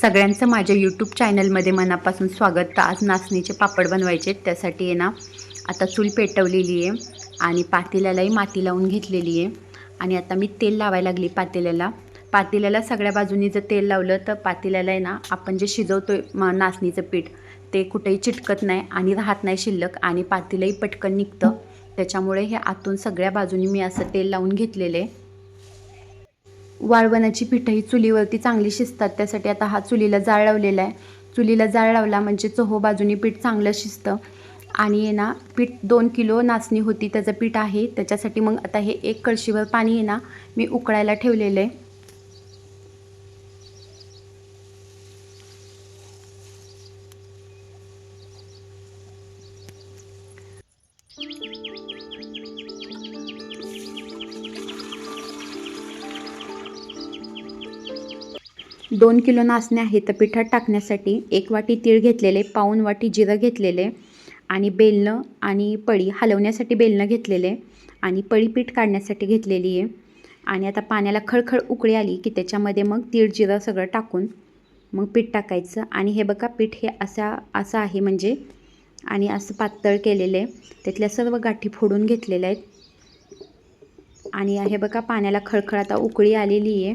सगळ्यांचं माझ्या यूट्यूब चॅनलमध्ये मनापासून स्वागत. तर आज नाचणीचे पापड बनवायचे आहेत. त्यासाठी आहे ना आता चूल पेटवलेली आहे आणि पातेल्यालाही माती लावून घेतलेली आहे. आणि आता मी तेल लावायला लागली पातेल्याला. पातेल्याला सगळ्या बाजूनी जर तेल लावलं तर पातेल्याला आहे ना आपण जे शिजवतो आहे नाचणीचं पीठ ते कुठेही चिटकत नाही आणि राहत नाही शिल्लक आणि पातेलंही पटकन निघतं. त्याच्यामुळे हे आतून सगळ्या बाजूनी मी असं तेल लावून घेतलेलं आहे. वाळवणाची पिठंही चुलीवरती चांगली शिजतात. त्यासाठी आता हा चुलीला जाळ लावलेला आहे. चुलीला जाळ लावला म्हणजे चहो बाजूनी पीठ चांगलं शिजतं. आणि आहे ना पीठ दोन किलो नाचणी होती त्याचं पीठ आहे. त्याच्यासाठी मग आता हे एक कळशीवर पाणी आहे ना मी उकळायला ठेवलेलं आहे. दोन किलो नाचणे आहे तर पिठात टाकण्यासाठी एक वाटी तीळ घेतलेले पाऊन वाटी जिरं घेतलेले आणि बेलणं आणि पळी हलवण्यासाठी बेलणं घेतलेले आणि पळी पीठ काढण्यासाठी घेतलेली आहे. आणि आता पाण्याला खळखळ उकळी आली की त्याच्यामध्ये मग तीळ जिरं सगळं टाकून मग पीठ टाकायचं. आणि हे बघा पीठ हे असा असं आहे म्हणजे. आणि असं पातळ केलेलं आहे. त्यातल्या सर्व गाठी फोडून घेतलेल्या आहेत. आणि हे बघा पाण्याला खळखळ आता उकळी आलेली आहे.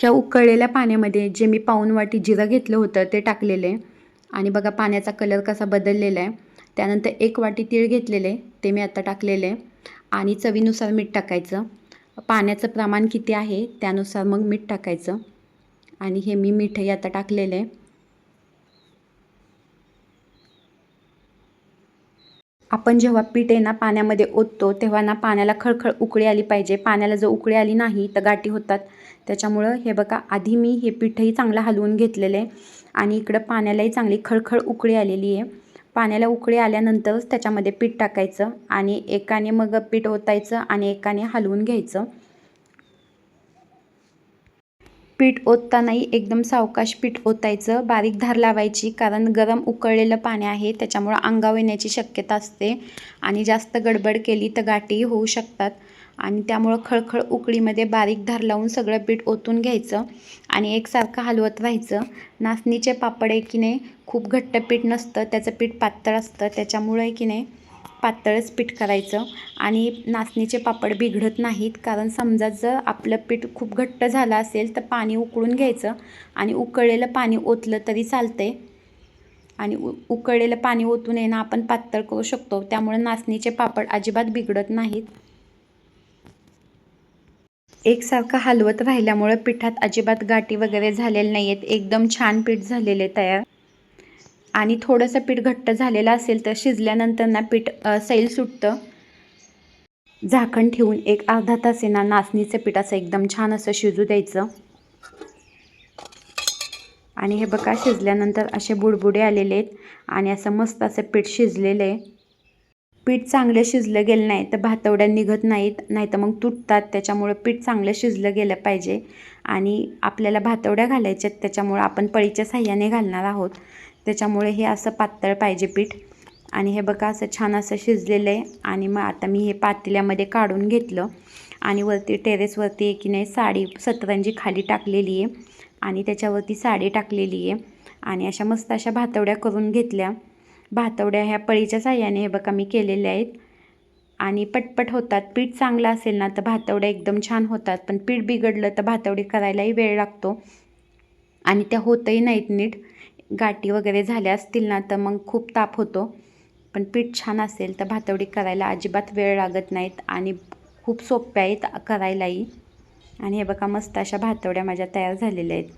ह्या उकळलेल्या पाण्यामध्ये जे मी पाऊन वाटी जिरं घेतलं होतं ते टाकलेले. आणि बघा पाण्याचा कलर कसा बदललेला आहे. त्यानंतर एक वाटी तीळ घेतलेले ते मी आता टाकलेले. आणि चवीनुसार मीठ टाकायचं. पाण्याचं प्रमाण किती आहे त्यानुसार मग मीठ टाकायचं. आणि हे मी मीठही आता टाकलेलं. आहे आपण जेव्हा पीठ आहे ना पाण्यामध्ये ओततो तेव्हा ना पाण्याला खळखळ उकळी आली पाहिजे. पाण्याला जर उकळी आली नाही तर गाठी होतात. त्याच्यामुळं हे बघा आधी मी हे पीठही चांगलं हलवून घेतलेलं आहे आणि इकडं पाण्यालाही चांगली खळखळ उकळी आलेली आहे. पाण्याला उकळी आल्यानंतरच त्याच्यामध्ये पीठ टाकायचं आणि एकाने मग पीठ ओतायचं आणि एकाने हलवून घ्यायचं. पीठ ओततानाही एकदम सावकाश पीठ ओतायचं. बारीक धार लावायची कारण गरम उकळलेलं पाणी आहे त्याच्यामुळं अंगावर येण्याची शक्यता असते आणि जास्त गडबड केली तर गाठीही होऊ शकतात. आणि त्यामुळं खळखळ उकळीमध्ये बारीक धार लावून सगळं पीठ ओतून घ्यायचं आणि एकसारखं हलवत राहायचं. नाचणीचे पापड आहे की नाही खूप घट्ट पीठ नसतं त्याचं पीठ पातळ असतं त्याच्यामुळं की नाही पातळच पीठ करायचं आणि नाचणीचे पापड बिघडत नाहीत. कारण समजा जर आपलं पीठ खूप घट्ट झालं असेल तर पाणी उकळून घ्यायचं आणि उकळलेलं पाणी ओतलं तरी चालते आणि उ उकळलेलं पाणी ओतून येणं आपण पातळ करू शकतो. त्यामुळे नाचणीचे पापड अजिबात बिघडत नाहीत. एकसारखं हलवत राहिल्यामुळं पिठात अजिबात गाठी वगैरे झालेले नाही आहेत एकदम छान पीठ झालेले तयार. आणि थोडंसं पीठ घट्ट झालेलं असेल तर शिजल्यानंतर ना पीठ सैल सुटतं. झाकण ठेवून एक अर्धा तास ना नाचणीचं पीठ असं एकदम छान असं शिजू द्यायचं. आणि हे बघा शिजल्यानंतर असे बुडबुडे आलेले आहेत आणि असं मस्त असं पीठ शिजलेलं आहे. पीठ चांगलं शिजलं गेलं नाही तर भातवड्या निघत नाहीत नाही तर मग तुटतात. त्याच्यामुळं पीठ चांगलं शिजलं गेलं पाहिजे. आणि आपल्याला भातवड्या घालायच्यात त्याच्यामुळं आपण पळीच्या साह्याने घालणार आहोत. त्याच्यामुळे हे असं पातळ पाहिजे पीठ. आणि हे बघा असं छान असं शिजलेलं आहे. आणि मग आता मी हे पातेल्यामध्ये काढून घेतलं. आणि वरती टेरेसवरती आहे की नाही साडी सतरंजी खाली टाकलेली आहे. आणि त्याच्यावरती साडी टाकलेली आहे. आणि अशा मस्त अशा भातवड्या करून घेतल्या. भातवड्या ह्या पळीच्या साह्याने हे बघा मी केलेल्या आहेत. आणि पटपट होतात. पीठ चांगलं असेल ना तर भातवड्या एकदम छान होतात. पण पीठ बिघडलं तर भातवडी करायलाही वेळ लागतो. आणि त्या होतही नाहीत नीट. गाठी वगैरे झाल्या असतील ना तर मग खूप ताप होतो. पण पीठ छान असेल तर भातवडी करायला अजिबात वेळ लागत नाहीत आणि खूप सोप्या आहेत करायलाही. आणि हे बघा मस्त अशा भातवड्या माझ्या तयार झालेल्या आहेत.